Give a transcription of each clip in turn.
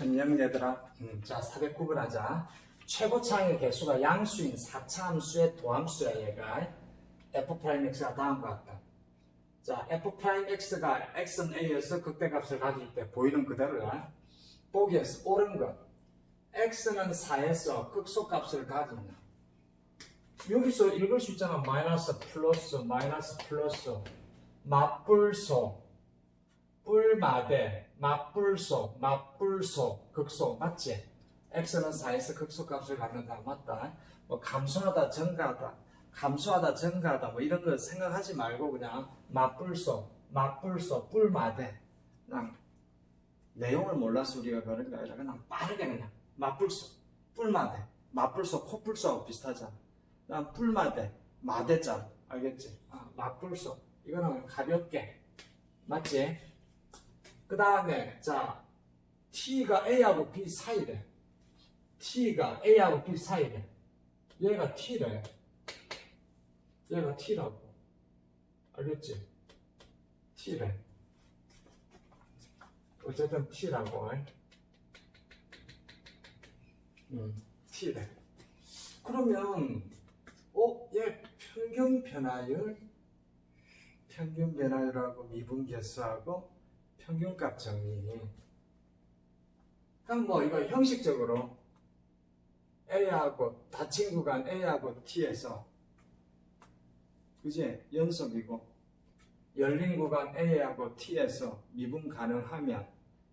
안녕 얘들아. 음, 자, 409번 최고차의 개수가 양수인 4차 함수의 도함수야 얘가. f'x가 다음과 같다. 자, f'x가 x는 a에서 극대값을 가질 때 보이는 그대로야. 보기에서 옳은 것. x는 4에서 극소값을 가진다. 여기서 읽을 수 있잖아. 마이너스 플러스 마이너스 플러스 맞불소 뿔마대 맞불소 맞불소 극소 맞지? x는 4에서 극소값을 갖는다. 맞다. 뭐 감소하다 증가하다. 감소하다 증가하다. 뭐 이런 거 생각하지 말고 그냥 맞불소 맞불소 뿔마대. 그냥 내용을 몰라서 우리가 그런 게 아니라 그냥 빠르게 그냥 맞불소 뿔마대. 맞불소 코뿔소하고 비슷하잖아. 난 뿔마대 마대자 알겠지? 아, 맞불소 이거는 가볍게. 맞지? 그 다음에 자 t가 a하고 b 사이래. t가 a하고 b 사이래. 얘가 t래. 얘가 t라고. 알겠지? t래. 어쨌든 t라고. 음, t래. 그러면 어? 얘 평균 변화율? 평균 변화율하고 미분 개수하고 평균값 정리. 그럼 뭐 이거 형식적으로 A하고 닫힌 구간 A하고 T에서 그지 연속이고 열린 구간 A하고 T에서 미분 가능하면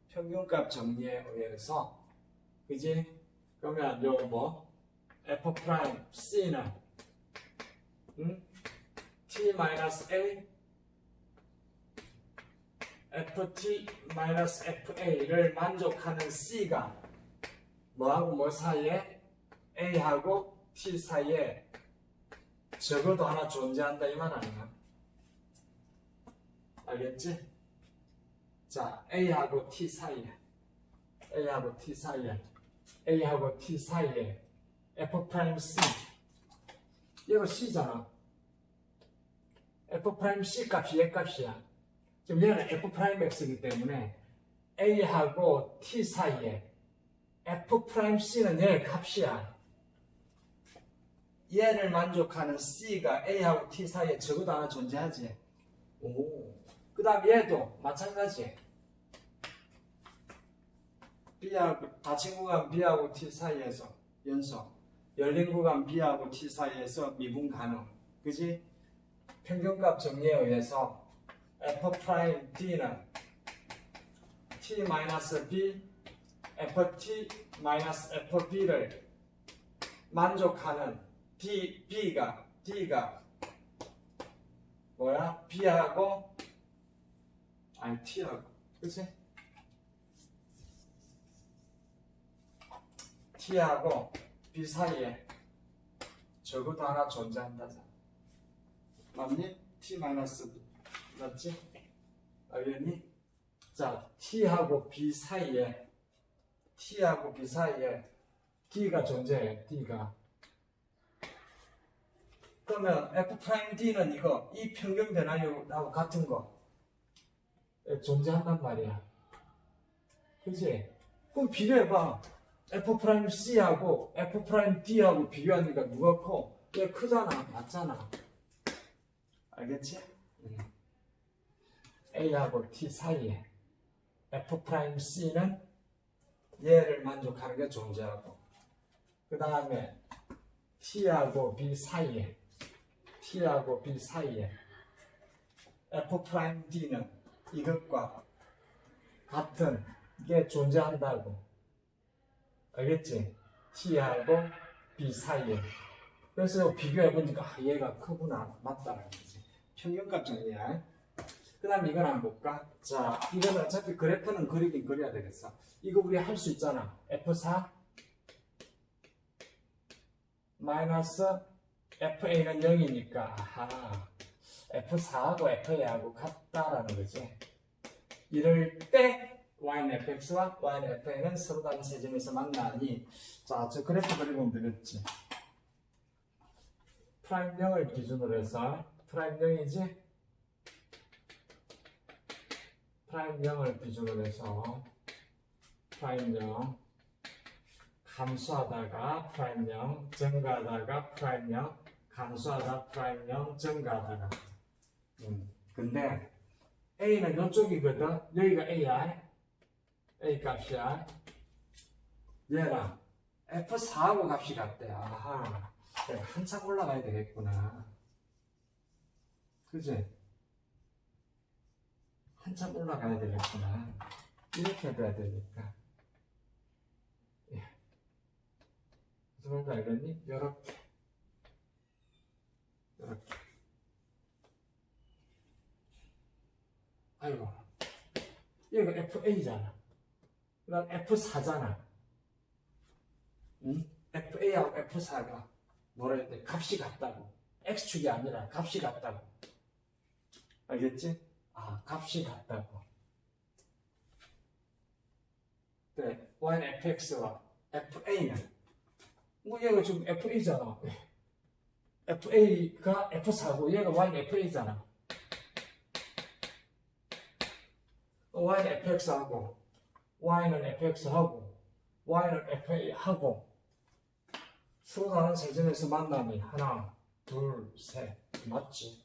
평균값 정리에 의해서 그지 그러면 요뭐 F 프라임 C는 음? T 마이너스 A ft-fa를 만족하는 c가 뭐하고 뭐 사이에 a하고 t 사이에 적어도 하나 존재한다 이 말 아니야? 알겠지? 자 a하고 t 사이에 a하고 t 사이에 a하고 t 사이에 f 프라임 c 얘가 c잖아 f 프라임 c 값이 얘 값이야 지금 얘는 f 프라임 x이기 때문에 a하고 t 사이에 f 프라임 c는 얘의 값이야. 얘를 만족하는 c가 a하고 t 사이에 적어도 하나 존재하지. 오. 그 다음 얘도 마찬가지. b하고 닫힌 구간 b하고 t 사이에서 연속. 열린 구간 b하고 t 사이에서 미분 가능. 그지? 평균값 정리에 의해서 f 프라임 d는 t 마이너스 b ft 마이너스 fb를 만족하는 d b가 d가 뭐야? B하고 아니 t하고. 그치? T하고 b 사이에 적어도 하나 존재한다잖아. 맞니? t 마이너스 b 맞지? 알겠니? 자, T하고 B 사이에 T하고 B 사이에 D가 존재해. D가. 그러면 F'D는 이거 이 평균 변화율하고 같은 거 존재한단 말이야. 그지? 그럼 비교해봐. F'C하고 F'D하고 비교하니까 누가 커? 얘 크잖아. 맞잖아. 알겠지? 음. A하고 T 사이에 F'C는 얘를 만족하는 게 존재하고 그 다음에 T하고 B 사이에 T하고 B 사이에 F'D는 이것과 같은 게 존재한다고. 알겠지? T하고 B 사이에. 그래서 비교해보니까 아, 얘가 크구나. 맞다라는 거지. 평균값 정리야 그 다음 이건 한번 볼까? 자, 이건 어차피 그래프는 그리긴 그려야 되겠어. 이거 우리 할 수 있잖아. F4 마이너스 FA는 0이니까 아하 F4하고 FA하고 같다라는 거지. 이럴 때 Y는 FX와 Y는 FA는 서로 다른 세 점에서 만나니 자, 저 그래프 그리면 되겠지. 프라임 0을 기준으로 해서 프라임 0이지? 프라임 0을 기준으로 해서 프라임 0 감소하다가 프라임 0 증가하다가 프라임 0 감소하다 프라임 0 증가하다가 음. 근데 A는 이쪽이거든 여기가 A야 A 값이야 얘랑 F4하고 값이 같대 아하 한참 올라가야 되겠구나 그지? 한참 올라가야 되겠구나 이렇게 돼야 되니까 예. 무슨 말인지 알겠니? 요렇게 요렇게 아이고 얘가 FA잖아 그럼 F4잖아 응? FA하고 F4가 뭐라 돼? 값이 같다고 X축이 아니라 값이 같다고 알겠지? 아 값이 같다고. 네, Y는 fx와 fa는 뭐 얘가 지금 fa잖아. Fa가 f4고 얘가 y는 fa잖아. y는 fx하고 y는 fx하고 y는 fa하고 서로 다른 세점에서 만남이 하나 둘 셋 맞지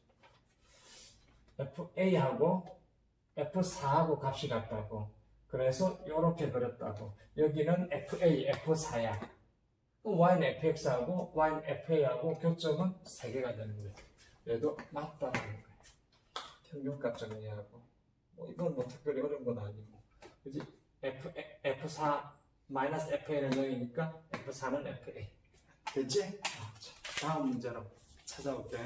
fa하고 f4하고 값이 같다고 그래서 이렇게 그렸다고. 여기는 FA, F4야. Y는 FX하고 Y는 FA하고 교점은 3개가 되는 거예요. 얘도 맞다는 거예요. 평균값 정리하고. 뭐 이건 뭐 특별히 어려운 건 아니고. 그지? F, F4 마이너스 FA는 0이니까 F4는 FA. 됐지? 아, 자, 다음 문제로 찾아올게.